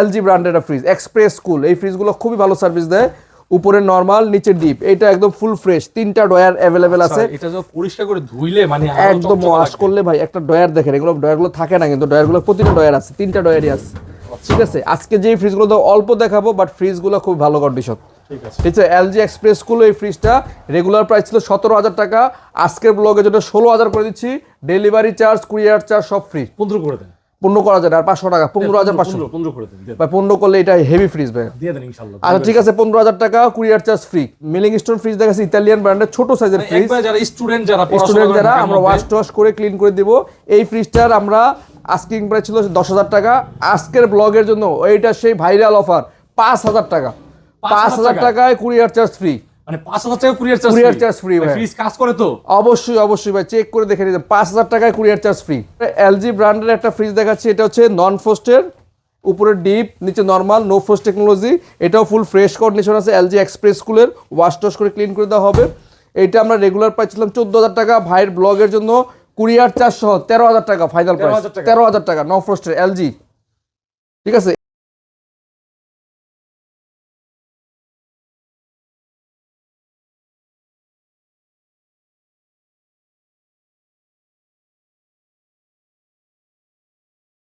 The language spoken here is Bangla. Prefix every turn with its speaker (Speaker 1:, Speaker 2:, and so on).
Speaker 1: এলজি ব্র্যান্ডের ফ্রিজ এক্সপ্রেস কুল এই ফ্রিজগুলো খুবই ভালো সার্ভিস দেয়। উপরে নর্মাল নিচে ডিপ এটা একদম ফুল ফ্রেশ তিনটা ডয়ার অ্যাভেলেবেল আছে।
Speaker 2: আচ্ছা, এটা যখন পরিষ্কার করে ধুইলে মানে
Speaker 1: একদম ওয়াশ করলে ভাই একটা ডয়ার দেখেন এগুলো ডয়ারগুলো থাকে না কিন্তু ডয়ারগুলো প্রতিটা ডয়ার আছে তিনটা ডয়ারই আছে। ঠিক আছে? আজকে যে ফ্রিজগুলো তো অল্প দেখাবো বাট ফ্রিজগুলো খুব ভালো কন্ডিশন
Speaker 2: ঠিক আছে।
Speaker 1: ঠিক আছে? এলজি এক্সপ্রেস কুল এই ফ্রিজটা রেগুলার প্রাইস ছিল সতেরো হাজার টাকা। আজকের ব্লগের জন্য ষোলো হাজার করে দিচ্ছি। ডেলিভারি চার্জ কুরিয়ার চার্জ সব ফ্রি
Speaker 2: পনেরো করে দেন।
Speaker 1: পনেরো করা যায় আর পাঁচশো টাকা পনেরো হাজার পাঁচশো। বা পনেরো করলে এটা হেভি ফ্রিজ ভাই। আচ্ছা ঠিক আছে পনেরো হাজার টাকা courier charge free milling stone fridge দেখাচ্ছি ইতালিয়ান ব্র্যান্ডের ছোট সাইজের
Speaker 2: মানে
Speaker 1: ফ্রিজ
Speaker 2: যারা স্টুডেন্ট যারা
Speaker 1: স্টুডেন্ট যারা আমরা ওয়াশ টওয়াশ করে ক্লিন করে দিব। এই ফ্রিজটার আমরা আস্কিং প্রাইস ছিল দশ হাজার টাকা। আজকের ব্লগের জন্য এইটা সেই ভাইরাল অফার পাঁচ হাজার টাকা। পাঁচ হাজার
Speaker 2: টাকা?
Speaker 1: টাকায়? কুরিয়ার চার্জ ফ্রি
Speaker 2: মানে পাঁচ হাজার টাকা courier charge
Speaker 1: Courier charge free ভাই।
Speaker 2: ফ্রিজ কাজ করে তো?
Speaker 1: অবশ্যই অবশ্যই ভাই। চেক করে দেখে নিতে। পাঁচ হাজার টাকায় কুরিয়ার চার্জ ফ্রি এলজি ব্র্যান্ডের একটা ফ্রিজ দেখাচ্ছি। এটা হচ্ছে নন ফোস্টের উপরে ডিপ নিচে নর্মাল নো ফোস্ট টেকনোলজি এটাও ফুল ফ্রেশ কন্ডিশন আছে। এলজি এক্সপ্রেস কুলের ওয়াশ টস করে ক্লিন করে দেওয়া হবে। এটা আমরা রেগুলার পাইছিলাম চোদ্দ হাজার টাকা। ভাইয়ের ব্লগের জন্য কুরিয়ার চার্জ সহ তেরো হাজার টাকা ফাইনাল প্রাইস তেরো হাজার টাকা। নো ফ্রস্টের এলজি ঠিক আছে?